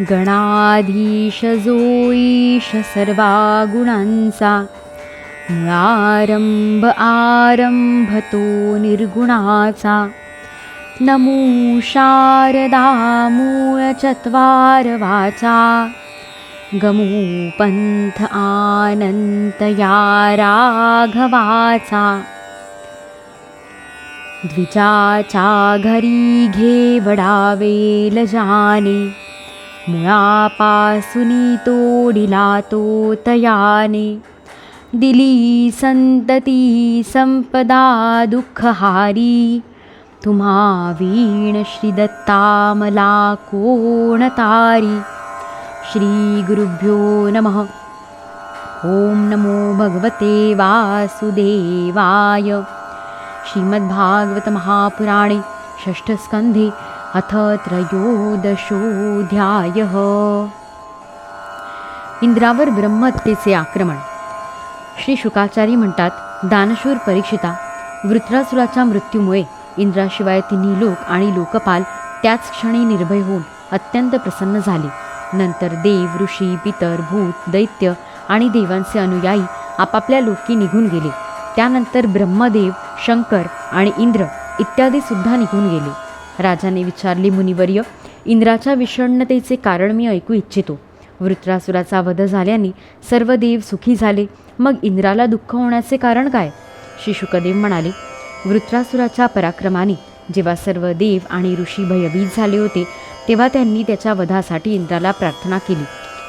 गणाधीश जोईश सर्वा गुणांचा मुळारंभ आरंभ तो निर्गुणाचा। नमो शारदा मूळ चत्वार वाचा। गमो आनंत या राघवाचा। द्विजाचा घरी घे वडावेल जाने निरापासुनीतो डिलातोतयाने दिली सन्तती सम्पदा दुःखहारी। तु वीणश्रीदत्तामलाकोणतारी श्रीगुरुभ्यो नमः। ॐ नमो भगवते वासुदेवाय। श्रीमद्भागवतमहापुराणे षष्ठस्कन्धे अथ त्रयोदशोऽध्यायः। इंद्रावर ब्रह्महत्येचे आक्रमण. श्री शुकाचार्य म्हणतात दानशूर परीक्षिता वृत्रासुराच्या मृत्यूमुळे इंद्राशिवाय तिन्ही लोक आणि लोकपाल त्याच क्षणी निर्भय होऊन अत्यंत प्रसन्न झाले. नंतर देव ऋषी पितर भूत दैत्य आणि देवांचे अनुयायी आपापल्या लोकी निघून गेले. त्यानंतर ब्रह्मदेव शंकर आणि इंद्र इत्यादी सुद्धा निघून गेले. राजाने विचारले मुनिवर्य इंद्राच्या विषण्णतेचे कारण मी ऐकू इच्छितो. वृत्रासुराचा वध झाल्याने सर्व देव सुखी झाले. मग इंद्राला दुःख होण्याचे कारण काय? शिशुकदेव म्हणाले वृत्रासुराच्या पराक्रमाने जेव्हा सर्व देव आणि ऋषी भयभीत झाले होते तेव्हा त्यांनी त्याच्या वधासाठी इंद्राला प्रार्थना केली.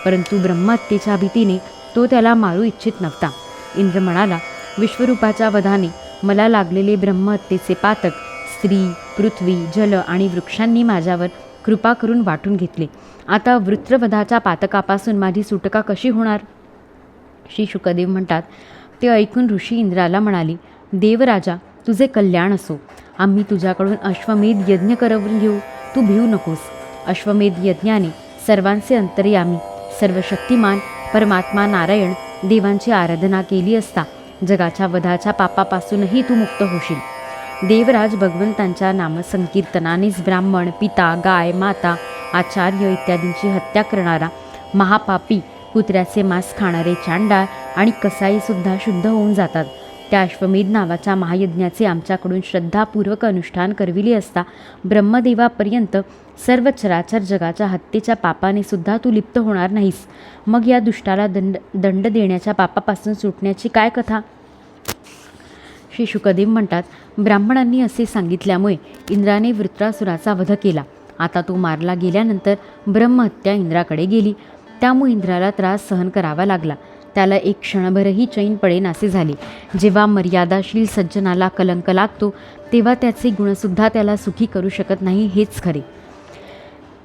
परंतु ब्रह्महत्येच्या भीतीने तो त्याला मारू इच्छित नव्हता. इंद्र म्हणाला विश्वरूपाच्या वधाने मला लागलेले ब्रह्महत्येचे पातक स्त्री पृथ्वी जल आणि वृक्षांनी माझ्यावर कृपा करून वाटून घेतले. आता वृत्रवधाच्या पातकापासून माझी सुटका कशी होणार? श्री शुकदेव म्हणतात ते ऐकून ऋषी इंद्राला म्हणाली देवराजा तुझे कल्याण असो. आम्ही तुझ्याकडून अश्वमेध यज्ञ करवून घेऊ. तू भिऊ नकोस. अश्वमेध यज्ञाने सर्वांचे अंतर्यामी सर्व शक्तिमान परमात्मा नारायण देवांची आराधना केली असता जगाच्या वधाच्या पापापासूनही तू मुक्त होशील. देवराज भगवंतांच्या नामसंकीर्तनानेच ब्राह्मण पिता गाय माता आचार्य इत्यादींची हत्या करणारा महापापी कुत्र्याचे मांस खाणारे चांडाळ आणि कसाईसुद्धा शुद्ध होऊन जातात. त्या अश्वमेध नावाच्या महायज्ञाचे आमच्याकडून श्रद्धापूर्वक अनुष्ठान करविले असता ब्रह्मदेवापर्यंत सर्व चराचर जगाच्या हत्येच्या पापाने सुद्धा तू लिप्त होणार नाहीस. मग या दुष्टाला दंड दंड देण्याच्या पापापासून सुटण्याची काय कथा? श्री शुकदेव म्हणतात ब्राह्मणांनी असे सांगितल्यामुळे इंद्राने वृत्रासुराचा वध केला. आता तो मारला गेल्यानंतर ब्रह्महत्या इंद्राकडे गेली. त्यामुळे इंद्राला त्रास सहन करावा लागला. त्याला एक क्षणभरही चैन पडेनासे झाले. जेव्हा मर्यादाशील सज्जनाला कलंक लागतो तेव्हा त्याचे गुणसुद्धा त्याला सुखी करू शकत नाही हेच खरे.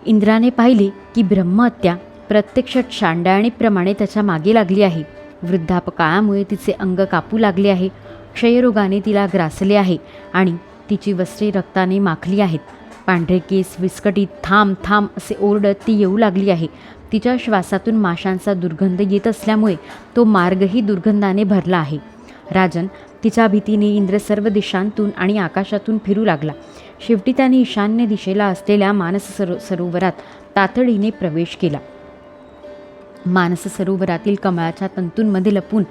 इंद्राने पाहिले की ब्रह्महत्या प्रत्यक्ष शांडाळणीप्रमाणे त्याच्यामागे लागली आहे. वृद्धापकाळामुळे तिचे अंग कापू लागले आहे. क्षयरोगाने तिला ग्रासले आहे आणि तिची वस्त्रे रक्ताने माखली आहेत. पांढरे केस विस्कटीत थांब थांब असे ओरडत ती येऊ लागली आहे. तिच्या श्वासातून माशांचा दुर्गंध येत असल्यामुळे तो मार्गही दुर्गंधाने भरला आहे. राजन तिच्या भीतीने इंद्र सर्व दिशांतून आणि आकाशातून फिरू लागला. शेवटी त्याने ईशान्य दिशेला असलेल्या मानस सरो सरोवरात तातडीने प्रवेश केला. मानस सरोवरातील कमळाच्या तंतूंमध्ये लपून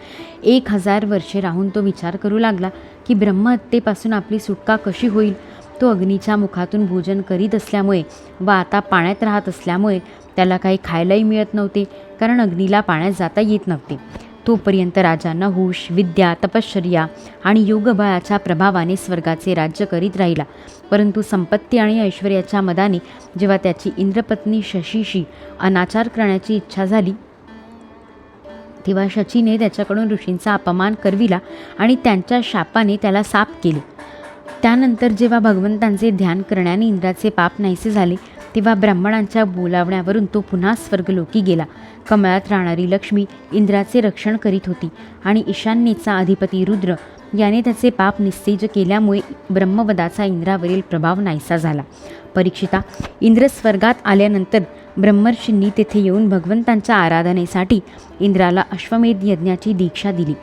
एक हजार वर्षे राहून तो विचार करू लागला की ब्रह्महत्येपासून आपली सुटका कशी होईल? तो अग्नीच्या मुखातून भोजन करीत असल्यामुळे व आता पाण्यात राहत असल्यामुळे त्याला काही खायलाही मिळत नव्हते कारण अग्नीला पाण्यात जाता येत नव्हते. तोपर्यंत राजा नहुष विद्या तपश्चर्या आणि योगबळाच्या प्रभावाने स्वर्गाचे राज्य करीत राहिला. परंतु संपत्ती आणि ऐश्वर्याच्या मदाने जेव्हा त्याची इंद्रपत्नी शशीशी अनाचार करण्याची इच्छा झाली तेव्हा शचीने त्याच्याकडून ऋषींचा अपमान करविला आणि त्यांच्या शापाने त्याला साप केले. त्यानंतर जेव्हा भगवंतांचे ध्यान करण्याने इंद्राचे पाप नाहीसे झाले तेव्हा ब्राह्मणांच्या बोलावण्यावरून तो पुन्हा स्वर्गलोकी गेला. कमळात राहणारी लक्ष्मी इंद्राचे रक्षण करीत होती आणि ईशान्येचा अधिपती रुद्र याने त्याचे पाप निस्तेज केल्यामुळे ब्रह्मवदाचा इंद्रावरील प्रभाव नाहीसा झाला. परीक्षिता इंद्र स्वर्गात आल्यानंतर ब्रह्मर्षींनी तेथे येऊन भगवंतांच्या आराधनेसाठी इंद्राला अश्वमेध यज्ञाची दीक्षा दिली.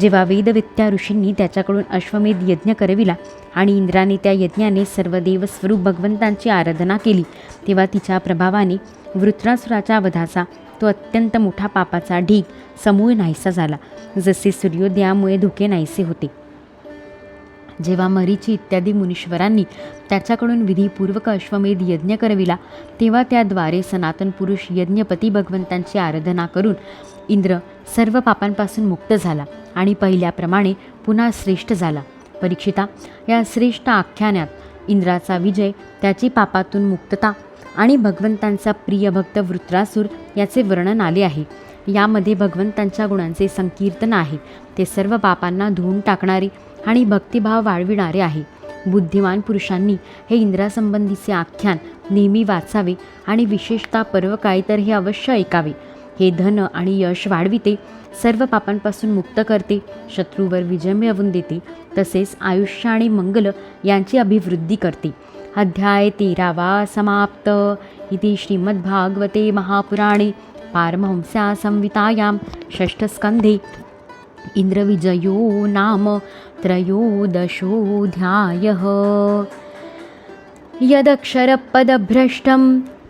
जेव्हा वेदवित्या ऋषींनी त्याच्याकडून अश्वमेध यज्ञ करविला आणि इंद्राने त्या यज्ञाने सर्व देवस्वरूप भगवंतांची आराधना केली तेव्हा तिच्या प्रभावाने वृत्रासुराच्या वधाचा तो अत्यंत मोठा पापाचा ढीग समूळ नाहीसा झाला जसे सूर्योदयामुळे धुके नाहीसे होते. जेव्हा मरीची इत्यादी मुनीश्वरांनी त्याच्याकडून विधीपूर्वक अश्वमेध यज्ञ करविला तेव्हा त्याद्वारे सनातन पुरुष यज्ञपती भगवंतांची आराधना करून इंद्र सर्व पापांपासून मुक्त झाला आणि पहिल्याप्रमाणे पुन्हा श्रेष्ठ झाला. परीक्षिता या श्रेष्ठ आख्यानात इंद्राचा विजय त्याची पापातून मुक्तता आणि भगवंतांचा प्रिय भक्त वृत्रासूर याचे वर्णन आले आहे. यामध्ये भगवंतांच्या गुणांचे संकीर्तन आहे. ते सर्व पापांना धुवून टाकणारे आणि भक्तिभाव वाढविणारे आहे. बुद्धिमान पुरुषांनी हे इंद्रासंबंधीचे आख्यान नेहमी वाचावे आणि विशेषतः पर्वकाळी तर हे अवश्य ऐकावे. हे धन आणि यश वाढविते सर्व पापांपासून मुक्त करते शत्रूवर विजय मिळवून देते तसेच आयुष्य आणि मंगल यांची अभिवृद्धी करते. अध्याय तेरावा समाप्त. इति श्रीमद्भागवते महापुराणे पारमहंस्या संहितायां षष्ठस्कन्धे. इन्द्रविजयो नाम त्रयोदशोऽध्यायः. यदक्षरपदभ्रष्टं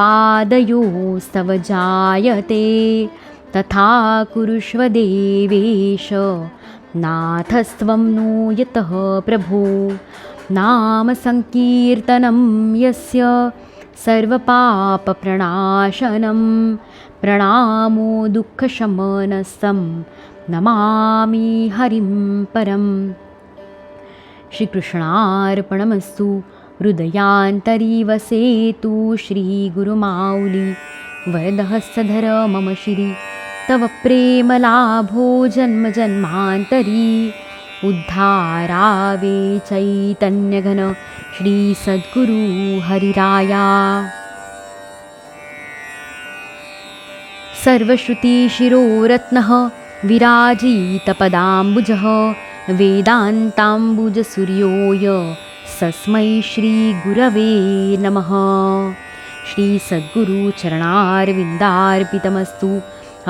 पादयोस्तव जायते। तथा कुरुष्व देवेश नाथस्त्वं नो यतः प्रभो नामसङ्कीर्तनं यस्य सर्वपापप्रणाशनं प्रणामो दुःखशमनस्तं नमामि हरिं परम्। श्रीकृष्णार्पणमस्तु हृदयान्तरी वसेतु श्रीगुरुमाौली वरदहस्तधर मम शिरि। तव प्रेमलाभो जन्मजन्मान्तरी उद्धारावे चैतन्यघन श्रीसद्गुरु हरिराया। सर्वश्रुतिशिरोरत्नः विराजितपदाम्बुजः। वेदान्ताम्बुजसूर्योय सस्मै श्रीगुरवे नमः। श्रीसद्गुरुचरणारविन्दार्पितमस्तु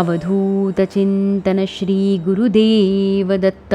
अवधूतचिन्तन श्रीगुरुदेवदत्त